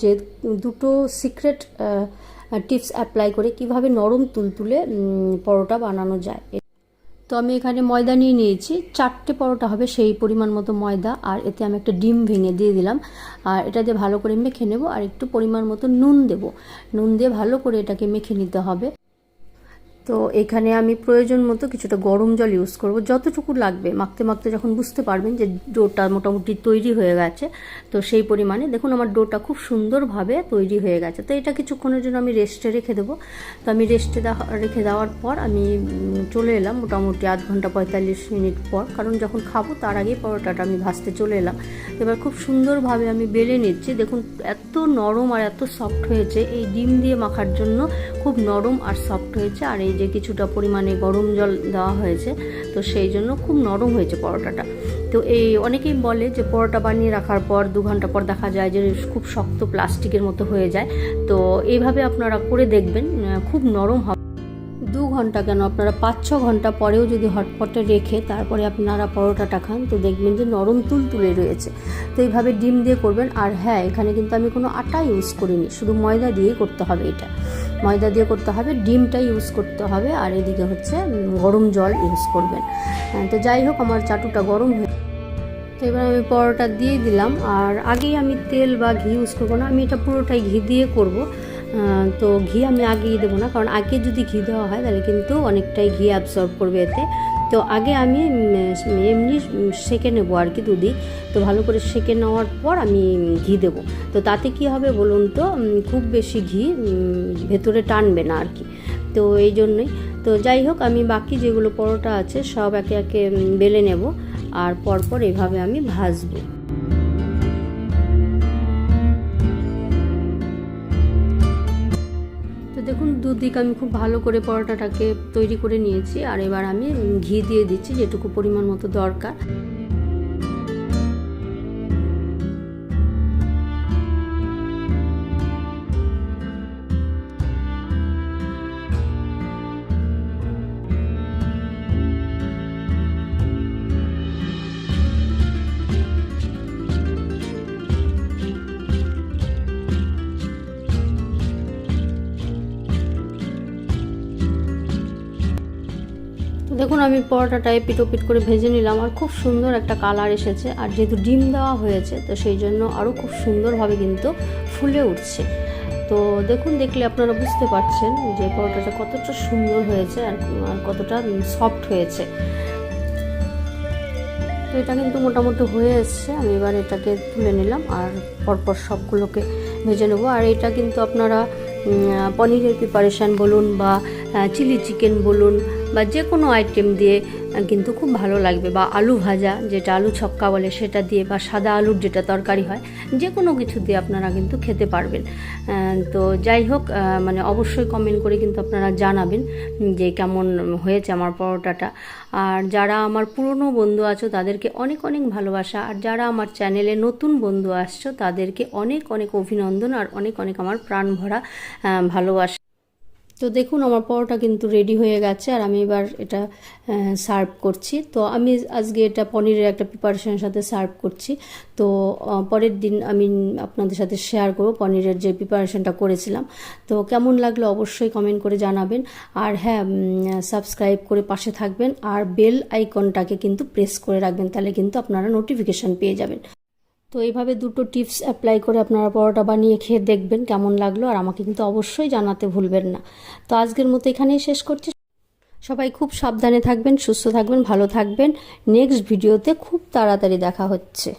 যে দুটো secret tips apply করে কীভাবে নরম তুলতুলে পরোটা বানানো যায়। তো আমি এখানে ময়দা নিয়ে নিয়েছি। চারটে পরোটা হবে সেই পরিমাণ মতো ময়দা, আর এতে আমি একটা ডিম ভেঙে দিয়ে দিলাম। আর এটা দিয়ে ভালো করে মেখে নেব, আর একটু পরিমাণ মতো নুন দেব। নুন দিয়ে ভালো করে এটাকে মেখে নিতে হবে। তো এখানে আমি প্রয়োজন মতো কিছুটা গরম জল ইউজ করব। যতটুকু লাগবে, মাখতে মাখতে যখন বুঝতে পারবেন যে ডোটা মোটামুটি তৈরি হয়ে গেছে, তো সেই পরিমাণে দেখুন আমার ডোটা খুব সুন্দরভাবে তৈরি হয়ে গেছে। তো এটা কিছুক্ষণের জন্য আমি রেস্টে রেখে দেবো। তো আমি রেস্টে রেখে দেওয়ার পর আমি চলে এলাম মোটামুটি আধ ঘণ্টা পঁয়তাল্লিশ মিনিট পর। কারণ যখন খাব তার আগেই পরোটাটা আমি ভাজতে চলে এলাম। এবার খুব সুন্দরভাবে আমি বেলে নিচ্ছি। দেখুন এত নরম আর এত সফট হয়েছে। এই ডিম দিয়ে মাখার জন্য খুব নরম আর সফট হয়েছে। আর এই যে কিছুটা পরিমাণে গরম জল দেওয়া হয়েছে, তো সেই জন্য খুব নরম হয়েছে পরোটাটা। তো এই অনেকেই বলে যে পরোটা বানিয়ে রাখার পর দু ঘণ্টা পর দেখা যায় যে খুব শক্ত প্লাস্টিকের মতো হয়ে যায়। তো এইভাবে আপনারা করে দেখবেন খুব নরম হবে। দু ঘণ্টা কেন? আপনারা পাঁচ ছ ঘণ্টা পরেও যদি হটপটে রেখে তারপরে আপনারা পরোটাটা খান, তো দেখবেন যে নরম তুল তুলে রয়েছে। তো এইভাবে ডিম দিয়ে করবেন। আর হ্যাঁ এখানে কিন্তু আমি কোনো আটা ইউজ করিনি, শুধু ময়দা দিয়েই করতে হবে এটা। ময়দা দিয়ে করতে হবে ডিমটা ইউজ করতে হবে আর এদিকে হচ্ছে গরম জল ইউজ করবেন। হ্যাঁ, তো যাই হোক আমার চাটুটা গরম হয়ে তো এবার আমি পরোটা দিয়ে দিলাম আর আগেই আমি তেল বা ঘি ইউজ করব না আমি এটা পুরোটাই ঘি দিয়ে করব। তো ঘি আমি আগেই দেবো না কারণ আগে যদি ঘি দেওয়া হয় তাহলে কিন্তু অনেকটাই ঘি অ্যাবসর্ব করবে এতে। তো আগে আমি এমনি সেঁকে নেব আর কি দুদিক। তো ভালো করে সেঁকে নেওয়ার পর আমি ঘি দেব। তো তাতে কি হবে বলুন তো খুব বেশি ঘি ভেতরে টানবে না আর কি। তো এই জন্যই। তো যাই হোক, আমি বাকি যেগুলো পরোটা আছে সব একে একে বেলে নেব। আর পরপর এভাবে আমি ভাজবো। দুদিক আমি খুব ভালো করে পরোটাটাকে তৈরি করে নিয়েছি, আর এবার আমি ঘি দিয়ে দিচ্ছি যেটুকু পরিমাণ মতো দরকার। দেখুন, আমি পরোটাটা এপিট ওপিট করে ভেজে নিলাম আর খুব সুন্দর একটা কালার এসেছে। আর যেহেতু ডিম দেওয়া হয়েছে, তো সেই জন্য আরও খুব সুন্দরভাবে কিন্তু ফুলে উঠছে। তো দেখুন, দেখলে আপনারা বুঝতে পারছেন যে পরোটাটা কতটা সুন্দর হয়েছে আর কতটা সফট হয়েছে। তো এটা কিন্তু মোটামুটি হয়ে এসছে। আমি এবার এটাকে তুলে নিলাম আর পরপর সবগুলোকে ভেজে নেব। আর এটা কিন্তু আপনারা পনিরের প্রিপারেশান বলুন বা চিলি চিকেন বলুন বা যে কোনো আইটেম দিয়ে কিন্তু খুব ভালো লাগবে। বা আলু ভাজা, যেটা আলু ছক্কা বলে সেটা দিয়ে, বা সাদা আলুর যেটা তরকারি হয়, যে কোনো কিছু দিয়ে আপনারা কিন্তু খেতে পারবেন। তো যাই হোক মানে অবশ্যই কমেন্ট করে কিন্তু আপনারা জানাবেন যে কেমন হয়েছে আমার পরোটাটা। আর যারা আমার পুরনো বন্ধু আছো, তাদেরকে অনেক অনেক ভালোবাসা। আর যারা আমার চ্যানেলে নতুন বন্ধু আসছো, তাদেরকে অনেক অনেক অভিনন্দন আর অনেক অনেক আমার প্রাণ ভরা ভালোবাসা। তো দেখুন, আমার পরোটা কিন্তু রেডি হয়ে গেছে আর আমি এবার এটা সার্ভ করছি। তো আমি আজকে এটা পনিরের একটা প্রিপারেশনের সাথে সার্ভ করছি। তো পরের দিন আমি আপনাদের সাথে শেয়ার করব পনিরের যে প্রিপারেশনটা করেছিলাম। তো কেমন লাগল অবশ্যই কমেন্ট করে জানাবেন। আর হ্যাঁ সাবস্ক্রাইব করে পাশে থাকবেন। আর বেল আইকনটাকে কিন্তু প্রেস করে রাখবেন, তাহলে কিন্তু আপনারা নোটিফিকেশন পেয়ে যাবেন। তো এইভাবে দুটো টিপস অ্যাপ্লাই করে আপনারা পরোটা বানিয়ে খেয়ে দেখবেন কেমন লাগল আর আমাকে কিন্তু অবশ্যই জানাতে ভুলবেন না। তো আজকের মতো এখানেই শেষ করছি। সবাই খুব সাবধানে থাকবেন, সুস্থ থাকবেন, ভালো থাকবেন। নেক্সট ভিডিওতে খুব তাড়াতাড়ি দেখা হচ্ছে।